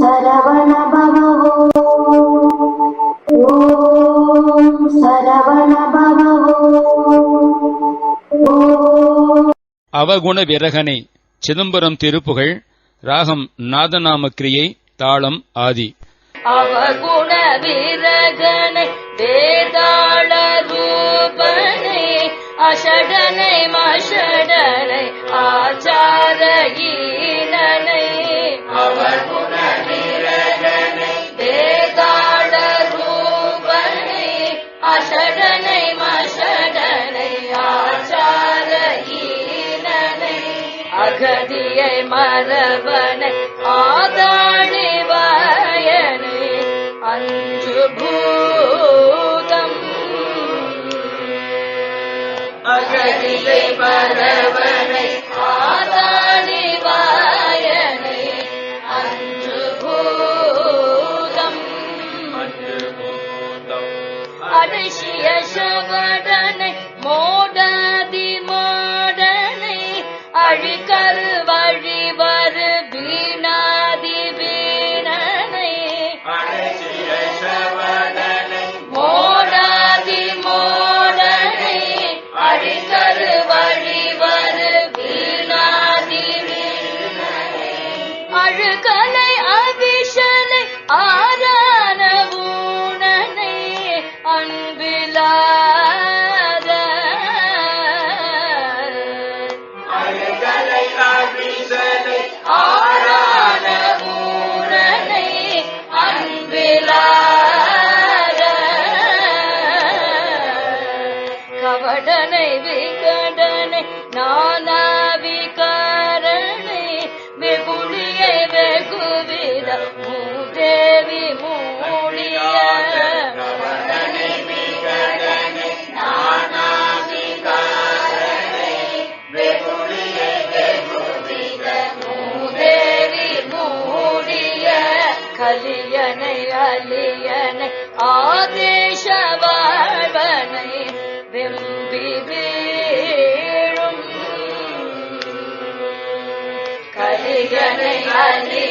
சரவண அவகுண விரகனை சிதம்பரம் திருப்புகழ் ராகம் நாதநாம கிரியை தாளம் ஆதி. அவகுண விரகனை வேதாள அரவனை ஆதாடி வாயனை அஞ்சு பூதம். அகதியை பரவனை ஆதாடி வாயனை அஞ்சு பூதம். அஞ்சு பூதம். மோடதி மாடனை அழிக்கரு வழி Hare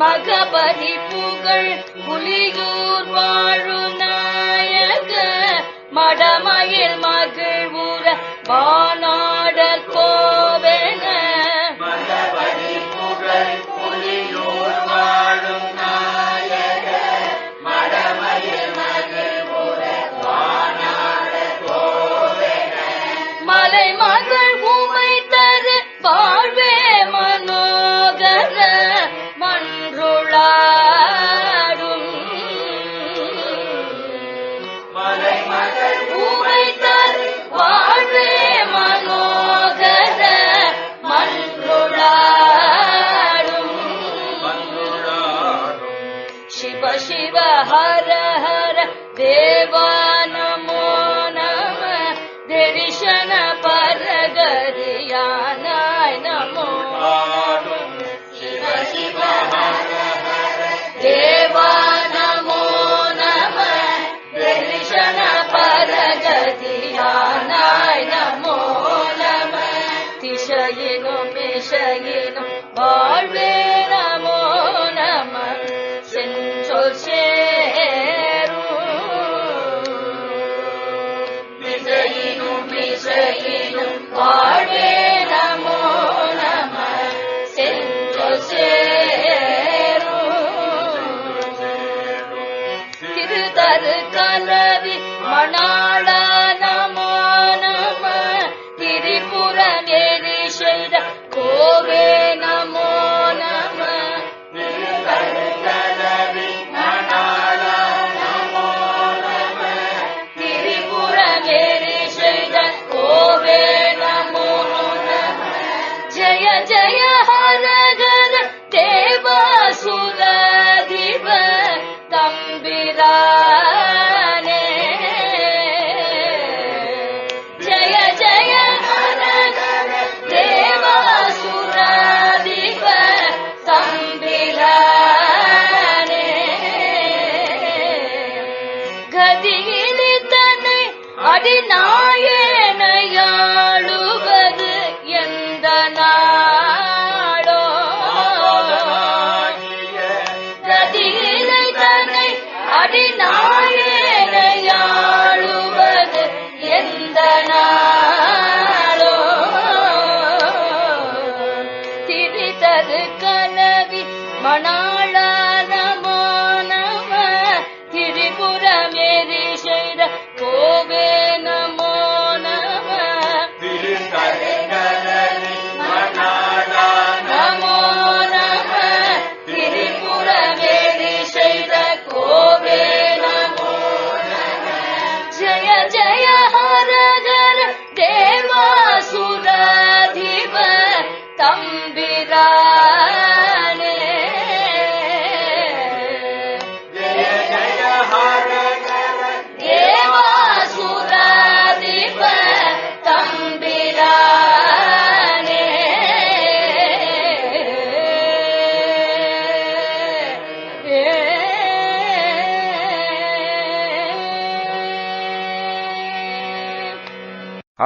மகபதி புகழ் புலியூர் வாழு நாயக மடமயில் மகிழ்வுற வானா शिव हर हर देवा नमो नम दर्शन पद जया नमो। शिव शिव देवा नमो नम धृशन पद नमो नम। तिशयेनो मेश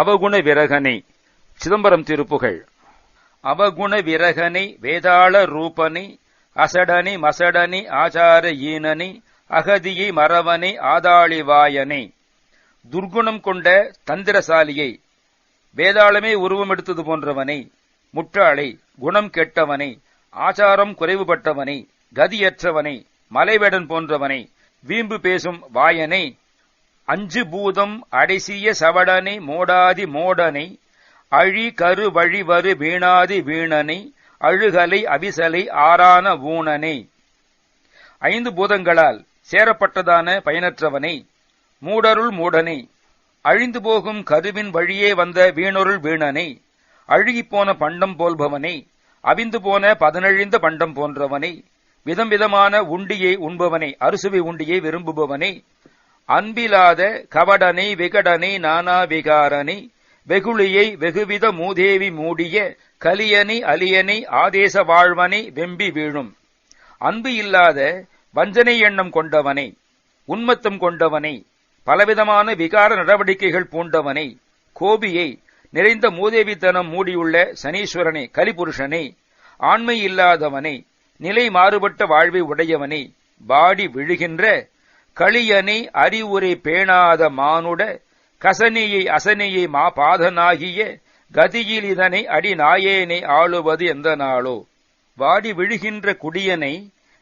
அவகுண விரகனை. சிதம்பரம் திருப்புகழ். அவகுண விரகனை வேதாள ரூபனை அசடனி மசடனி ஆச்சார ஈனனி அகதியை மறவனை ஆதாளிவாயனை துர்குணம் கொண்ட தந்திரசாலியை வேதாளமே உருவம் எடுத்தது போன்றவனை முட்டாளை குணம் கெட்டவனை ஆச்சாரம் குறைவுபட்டவனை கதியற்றவனை மலைவேடன் போன்றவனை வீம்பு பேசும் வாயனை அஞ்சு பூதம் அடைசிய சவடனை மோடாதி மோடனை அழி கரு வீணாதி வீணனை அழுகலை அவிசலை ஆறான ஊனனை. ஐந்து பூதங்களால் சேரப்பட்டதான பயனற்றவனை மூடருள் மூடனை அழிந்து போகும் கருவின் வழியே வந்த வீணொருள் வீணனை அழுகிப்போன பண்டம் போல்பவனை அவிந்து போன பதனழிந்த பண்டம் போன்றவனை விதம் விதமான உண்டியை உண்பவனை அறுசுவை உண்டியை விரும்புபவனை அன்பிலாத கவடனை விகடனை நானா விகாரனை வெகுளியை வெகுவித மூதேவி மூடிய கலியனை அலியனை ஆதேச வாழ்வனை வெம்பி வீழும். அன்பு இல்லாத வஞ்சனை எண்ணம் கொண்டவனை உன்மத்தம் கொண்டவனை பலவிதமான விகார நடவடிக்கைகள் பூண்டவனை கோபியை நிறைந்த மூதேவித்தனம் மூடியுள்ள சனீஸ்வரனே கலிபுருஷனே ஆண்மை இல்லாதவனை நிலை மாறுபட்ட வாழ்வை உடையவனை வாடி விழுகின்ற களியனை அறிவுரை பேணாத மானுட கசனியை அசனியை மாபாதனாகிய கதியில் இதனை அடி நாயேனை ஆளுவது எந்த நாளோ வாடி விழுகின்ற குடியனை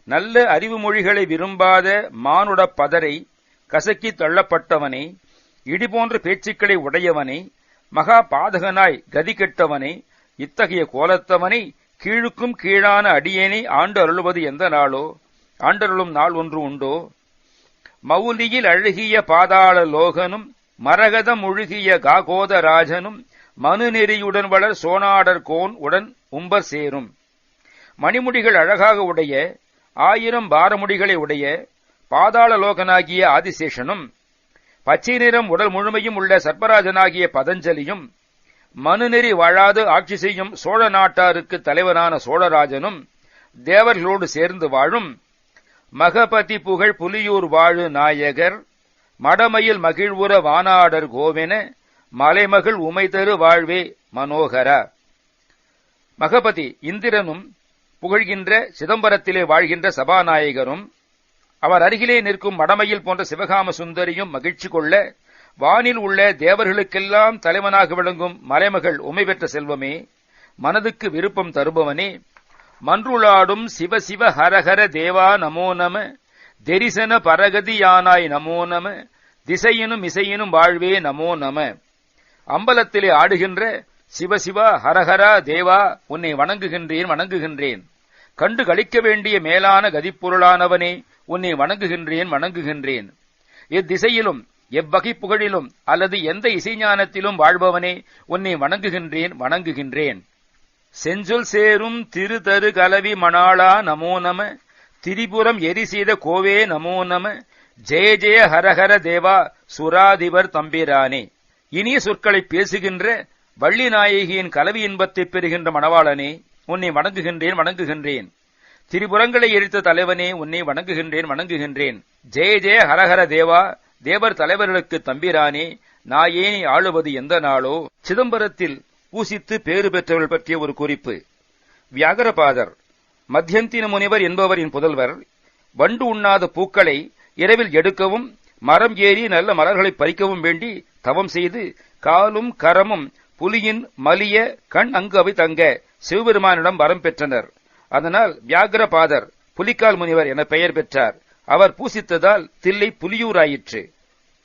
நல்ல அறிவு மொழிகளை விரும்பாத மானுட பதரை கசக்கி தள்ளப்பட்டவனே இடி போன்ற பேச்சுக்களை உடையவனே மகா பாதகனாய் கதி கெட்டவனே இத்தகைய கோலத்தவனை கீழுக்கும் கீழான அடியேனை ஆண்டு அருளுவது எந்த நாளோ ஆண்டருளும் நாள் ஒன்று உண்டோ? மவுலியில் அழுகிய பாதாள லோகனும் மரகதம் முழுகிய காகோதராஜனும் மனு நெறியுடன் வளர் சோனாடர் கோன் உடன் உம்பர் சேரும். மணிமுடிகள் அழகாக உடைய ஆயிரம் பாரமுடிகளை உடைய பாதாள லோகனாகிய ஆதிசேஷனும் பச்சை நிறம் உடல் முழுமையும் உள்ள சர்பராஜனாகிய பதஞ்சலியும் மனுநெறி வாழாது ஆட்சி செய்யும் சோழ நாட்டாருக்கு தலைவனான சோழராஜனும் தேவர்களோடு சேர்ந்து வாழும் மகபதி புகழ் புலியூர் வாழு நாயகர் மடமையில் மகிழ்வுற வானாடர் கோவென மலைமகள் உமைதரு வாழ்வே மனோகரா. மகபதி இந்திரனும் புகழ்கின்ற சிதம்பரத்திலே வாழ்கின்ற சபாநாயகரும் அவர் அருகிலே நிற்கும் மடமையில் போன்ற சிவகாம சுந்தரியும் மகிழ்ச்சி கொள்ள வானில் உள்ள தேவர்களுக்கெல்லாம் தலைவனாக விளங்கும் மலைமகள் உமை பெற்ற செல்வமே மனதுக்கு விருப்பம் தருபவனே மன்றுளாடும் சிவ சிவ ஹரஹர தேவா நமோ நம. தெரிசன பரகதியானாய் நமோ நம. திசையினும் இசையினும் வாழ்வே நமோ நம. அம்பலத்திலே ஆடுகின்ற சிவசிவா ஹரஹரா தேவா உன்னை வணங்குகின்றேன் வணங்குகின்றேன். கண்டு களிக்க வேண்டிய மேலான கதிப்பொருளானவனே உன்னை வணங்குகின்றேன் வணங்குகின்றேன். எத்திசையிலும் எவ்வகை புகழிலும் அல்லது எந்த இசைஞானத்திலும் வாழ்பவனே உன்னை வணங்குகின்றேன் வணங்குகின்றேன். செஞ்சொல் சேரும் திருதரு கலவி மணாளா நமோ நம. திரிபுரம் எரிசீத கோவே நமோ நம. ஜெய ஜெய ஹரஹர தேவா சுராதிபர் தம்பிரானே. இனிய சொற்களை பேசுகின்ற வள்ளி நாயகியின் கலவி இன்பத்தை பெறுகின்ற மணவாளனே உன்னை வணங்குகின்றேன் வணங்குகின்றேன். திரிபுரங்களை எரித்த தலைவனே உன்னை வணங்குகின்றேன் வணங்குகின்றேன். ஜெய ஜெய ஹரஹர தேவா தேவர் தலைவர்களுக்கு தம்பிரானே நாயேனி ஆளுவது எந்த நாளோ? சிதம்பரத்தில் பூசித்து பேறு பெற்றவர்கள் பற்றிய ஒரு குறிப்பு. வியாகரபாதர் மத்தியந்தின முனிவர் என்பவரின் புதல்வர் வண்டு உண்ணாத பூக்களை இரவில் எடுக்கவும் மரம் ஏறி நல்ல மலர்களை பறிக்கவும் வேண்டி தவம் செய்து காலும் கரமும் புலியின் மலிய கண் அங்கு அவை தங்க சிவபெருமானிடம் வரம் பெற்றனர். அதனால் வியாகரபாதர் புலிக்கால் முனிவர் என பெயர் பெற்றார். அவர் பூசித்ததால் தில்லை புலியூராயிற்று.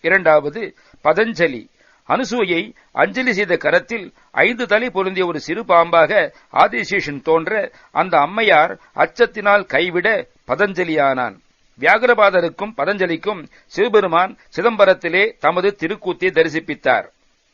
இரண்டாவது பதஞ்சலி. அனுசூயை அஞ்சலி செய்த கரத்தில் ஐந்து தலை பொருந்திய ஒரு சிறு பாம்பாக ஆதிசேஷன் தோன்ற அந்த அம்மையார் அச்சத்தினால் கைவிட பதஞ்சலியானான். வியாகரபாதருக்கும் பதஞ்சலிக்கும் சிவபெருமான் சிதம்பரத்திலே தமது திருக்கூத்தை தரிசிப்பித்தார்.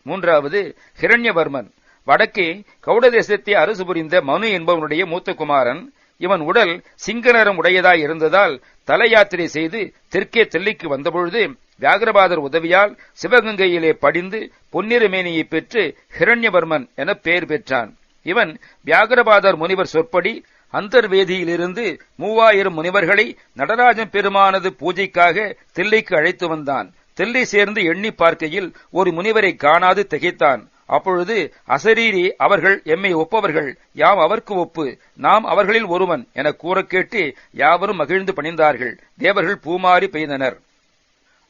மூன்றாவது ஹிரண்யவர்மன். வடக்கே கவுடதேசத்தை அரசு புரிந்த மனு என்பவனுடைய மூத்த குமாரன். இவன் உடல் சிங்கநரம் உடையதாய் இருந்ததால் தல யாத்திரை செய்து தெற்கே தெல்லிக்கு வந்தபொழுது வியாகரபாதர் உதவியால் சிவகங்கையிலே படிந்து பொன்னிறமேனியை பெற்று ஹிரண்யவர்மன் என பெயர் பெற்றான். இவன் வியாகரபாதர் முனிவர் சொற்படி அந்தர்வேதியிலிருந்து மூவாயிரம் முனிவர்களை நடராஜன் பெருமானது பூஜைக்காக தில்லைக்கு அழைத்து வந்தான். தில்லை சேர்ந்து எண்ணி பார்க்கையில் ஒரு முனிவரை காணாது திகைத்தான். அப்பொழுது அசரீரி அவர்கள் எம்மை ஒப்பவர்கள் யாம் அவர்க்கு ஒப்பு நாம் அவர்களில் ஒருவன் என கூறக்கேட்டு யாவரும் மகிழ்ந்து பணிந்தார்கள். தேவர்கள் பூமாறி பெய்தனர்.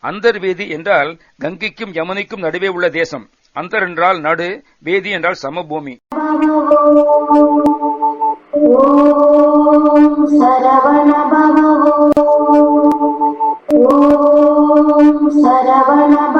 அந்தர்வேதி என்றால் கங்கைக்கும் யமுனைக்கும் நடுவே உள்ள தேசம். அந்தர் என்றால் நடு வேதி என்றால் சமபூமி. சரவண